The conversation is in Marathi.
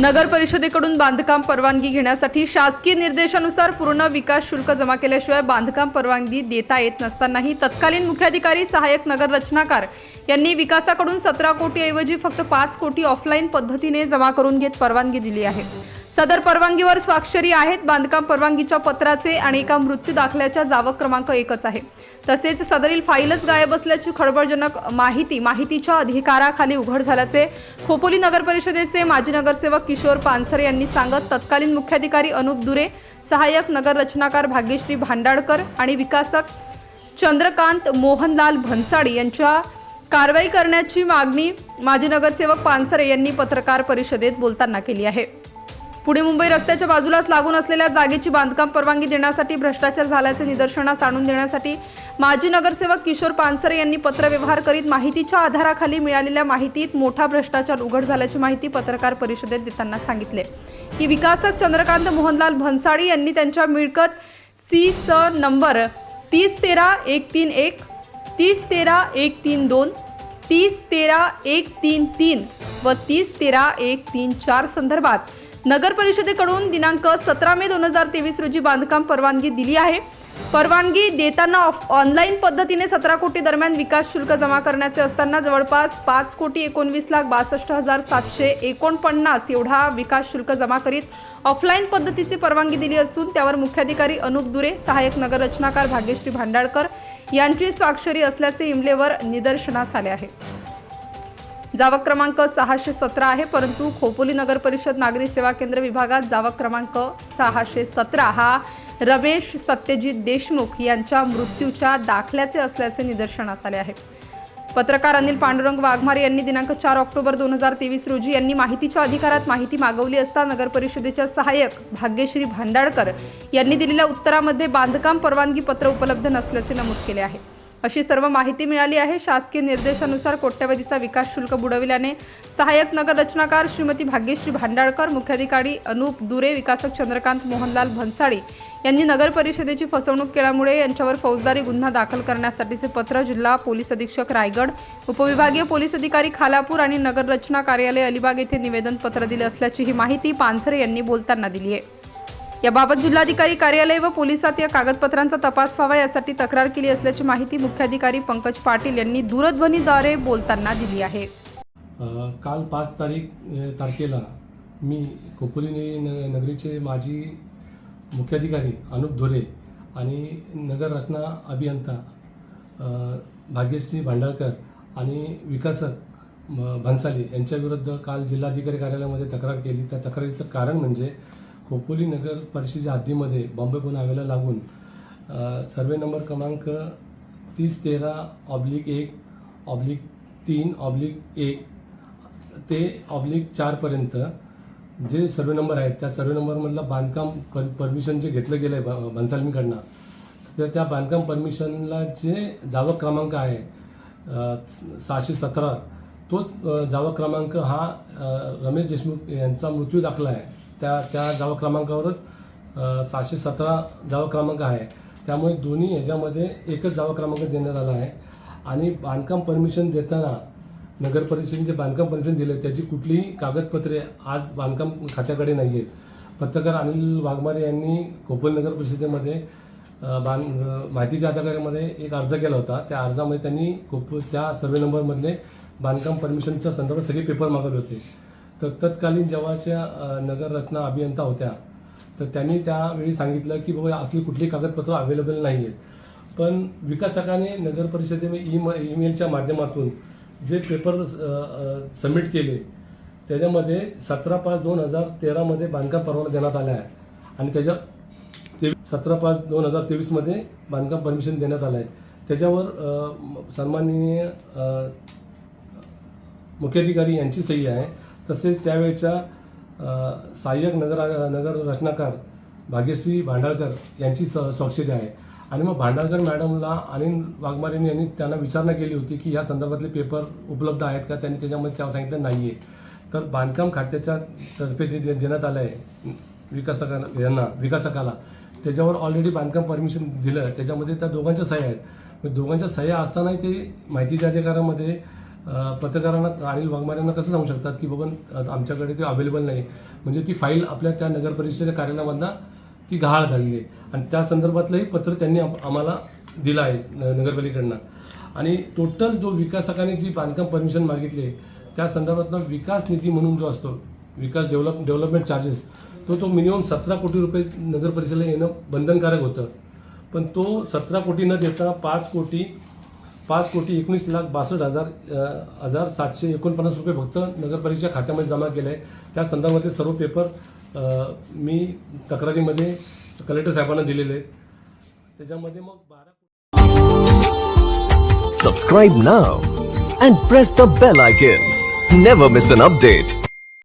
नगर परिषदेकडून बांधकाम परवानगी घेण्यासाठी शासकीय निर्देशानुसार पूर्ण विकास शुल्क जमा केल्याशिवाय बांधकाम परवानगी देता येत नसतानाही तत्कालीन मुख्याधिकारी सहाय्यक नगर रचनाकार यांनी विकासाकडून सतरा कोटीऐवजी फक्त पाच कोटी ऑफलाईन पद्धतीने जमा करून घेत परवानगी दिली आहे. सदर परवानगीवर स्वाक्षरी आहेत. बांधकाम परवानगीच्या पत्राचे आणि एका मृत्यू दाखल्याच्या जावक क्रमांक एकच आहे. तसेच सदरील फाईलच गायब असल्याची खळबळजनक माहिती माहितीच्या अधिकाराखाली उघड झाल्याचे खोपोली नगर परिषदेचे माजी नगरसेवक किशोर पानसरे यांनी सांगत तत्कालीन मुख्याधिकारी अनुप दुरे सहाय्यक नगर रचनाकार भाग्यश्री भांडाडकर आणि विकासक चंद्रकांत मोहनलाल भन्साडी यांच्या कारवाई करण्याची मागणी माजी नगरसेवक पानसरे यांनी पत्रकार परिषदेत बोलताना केली आहे. पुणे मुंबई रस्त्याच्या बाजूलाच लागून असलेल्या जागेची बांधकाम परवानगी देण्यासाठी भ्रष्टाचार झाल्याचे निदर्शनास आणून देण्यासाठी माजी नगरसेवक किशोर पानसरे यांनी पत्रव्यवहार करीत माहितीच्या आधाराखाली मिळालेल्या माहितीत मोठा भ्रष्टाचार उघड झाल्याची माहिती पत्रकार परिषदेत देताना सांगितले. की विकासक चंद्रकांत मोहनलाल भन्साळी यांनी त्यांच्या मिळकत सी स नंबर तीस तेरा एक तीन एक तीस तेरा एक तीन दोन तीस तेरा एक तीन तीन व तीस तेरा एक तीन चार संदर्भात नगर परिषदेकडून दिनांक सतरा मे दोन हजार तेवीस रोजी बांधकाम परवानगी दिली आहे. परवानगी देताना ऑफ- ऑनलाईन पद्धतीने सतरा कोटी दरम्यान विकास शुल्क जमा करण्याचे असताना जवळपास पाच कोटी एकोणवीस लाख बासष्ट हजार सातशे एकोणपन्नास एवढा विकास शुल्क जमा करीत ऑफलाईन पद्धतीची परवानगी दिली असून त्यावर मुख्याधिकारी अनुप दुरे सहाय्यक नगर रचनाकार भाग्यश्री भांडाळकर यांची स्वाक्षरी असल्याचे इमलेवर निदर्शनास आले आहे. जावक क्रमांक सहाशे सतरा आहे परंतु खोपोली नगर परिषद नागरी सेवा केंद्र विभागात जावक क्रमांक सहाशे सतरा हा रमेश सत्यजित देशमुख यांच्या मृत्यूच्या दाखल्याचे असल्याचे निदर्शनास आले आहे. पत्रकार अनिल पांडुरंग वाघमारे यांनी दिनांक चार ऑक्टोबर दोन हजार तेवीस रोजी यांनी माहितीच्या अधिकारात माहिती मागवली असता नगर परिषदेच्या सहाय्यक भाग्यश्री भांडाळकर यांनी दिलेल्या उत्तरामध्ये बांधकाम परवानगी पत्र उपलब्ध नसल्याचे नमूद केले आहे. अशी सर्व माहिती मिळाली आहे. शासकीय निर्देशानुसार कोट्यवधीचा विकास शुल्क बुडविल्याने सहाय्यक नगर रचनाकार श्रीमती भाग्यश्री भांडाळकर मुख्याधिकारी अनुप दुरे विकासक चंद्रकांत मोहनलाल भन्साळी यांनी नगर परिषदेची फसवणूक केल्यामुळे यांच्यावर फौजदारी गुन्हा दाखल करण्यासाठीचे पत्र जिल्हा पोलीस अधीक्षक रायगड उपविभागीय पोलीस अधिकारी खालापूर आणि नगर रचना कार्यालय अलिबाग येथे निवेदन पत्र दिले असल्याची ही माहिती पानसरे यांनी बोलताना दिली आहे. याबाबत जिल्हाधिकारी कार्यालय व पोलिसात या कागदपत्रांचा तपास व्हावा यासाठी तक्रार केली असल्याची माहिती मुख्याधिकारी पंकज पाटील यांनी दूरध्वनीद्वारे बोलताना दिली आहे. काल पाच तारीख तारखेला मी खोपोली न नगरीचे माजी मुख्याधिकारी अनुप धोरे आणि नगर रचना अभियंता भाग्यश्री भांडाळकर आणि विकासक म, भन्साली यांच्याविरुद्ध काल जिल्हाधिकारी कार्यालयामध्ये तक्रार केली. त्या तक्रारीचं कारण म्हणजे खोपोली नगर परिषदेच्या हद्दीमध्ये बॉम्बे पुणे लागून सर्वे नंबर क्रमांक तीस तेरा ऑब्लिक एक ऑब्लिक तीन ऑब्लिक एक ते ऑब्लिक चारपर्यंत जे सर्वे नंबर आहेत त्या सर्वे नंबरमधलं बांधकाम पर परमिशन जे घेतलं गेलं आहे भन्सालींकडनं तर त्या बांधकाम परमिशनला जे जावक क्रमांक आहे सहाशे सतरा तोच अ, जावक क्रमांक हा रमेश देशमुख यांचा मृत्यू दाखला आहे. त्या त्या जावा क्रमांकावरच सहाशे सतरा जावा क्रमांक आहे. त्यामुळे दोन्ही ह्याच्यामध्ये एकच जावा क्रमांक देण्यात आला आहे. आणि बांधकाम परमिशन देताना नगर परिषदेने जे बांधकाम परमिशन दिले त्याची कुठलीही कागदपत्रे आज बांधकाम खात्याकडे नाही आहेत पत्रकार अनिल वाघमारे यांनी खोपोली नगर परिषदेमध्ये बां बांध माहितीच्या अधिकाऱ्यामध्ये एक अर्ज केला होता. त्या अर्जामध्ये त्यांनी कोप त्या सर्वे नंबरमधले बांधकाम परमिशनच्या संदर्भात सगळे पेपर मागवले होते. तर तत्कालीन जेव्हाच्या नगर रचना अभियंता होत्या तर त्यांनी त्यावेळी सांगितलं की बाबा असली कुठली कागदपत्र अवेलेबल नाही आहेत पण विकासकाने नगर परिषदेने ईम ईमेलच्या माध्यमातून जे पेपर सबमिट केले त्याच्यामध्ये सतरा पाच दोन हजार तेरामध्ये बांधकाम परवाना देण्यात आला आहे आणि त्याच्या ते सतरा पाच दोन हजार तेवीसमध्ये बांधकाम परमिशन देण्यात आलं आहे. त्याच्यावर सन्माननीय मुख्याधिकारी यांची सही आहे. तसेच त्यावेळच्या सहाय्यक नगर नगर रचनाकार भाग्यश्री भांडाळकर यांची स स्वाक्षरी आहे. आणि मग भांडाळकर मॅडमला अनिल वाघमारे यांनी त्यांना विचारणा केली होती की या संदर्भातले पेपर उपलब्ध आहेत का? त्यांनी त्याच्यामध्ये तेव्हा सांगितलं नाही आहे तर बांधकाम खात्याच्या तर्फे जे दे- देण्यात आलं आहे विकासका यांना विकासकाला त्याच्यावर ऑलरेडी बांधकाम परमिशन दिलं. त्याच्यामध्ये त्या दोघांच्या सह्या आहेत. मग दोघांच्या सह्या असतानाही ते माहितीच्या अधिकारामध्ये पत्रकारांना अनिल वाघमाऱ्यांना कसं सांगू शकतात की बाबा आमच्याकडे ते अवेलेबल नाही. म्हणजे ती फाईल आपल्या त्या नगर परिषदेच्या कार्यालयामधनं ती गहाळ झालेली आहे. आणि त्या संदर्भातलंही पत्र त्यांनी आम्हाला दिलं आहे न- नगरपालिकेकडनं. आणि टोटल जो विकासकाने जी बांधकाम परमिशन मागितली आहे त्या संदर्भातनं विकास निधी म्हणून जो असतो विकास डेव्हलप डेव्हलपमेंट चार्जेस तो तो मिनिमम सतरा कोटी रुपये नगर परिषदेला येणं बंधनकारक होतं. पण तो सतरा कोटी न देता पाच कोटी पाच कोटी एकोणीस लाख बासष्ट हजार हजार सातशे एकोणपन्नास रुपये फक्त नगरपालिकेच्या खात्यामध्ये जमा केले आहे त्या संदर्भातले सर्व पेपर मी तक्रारीमध्ये कलेक्टर साहेबांना दिलेले आहेत. त्याच्यामध्ये मग बारा subscribe now and press the bell icon never miss an update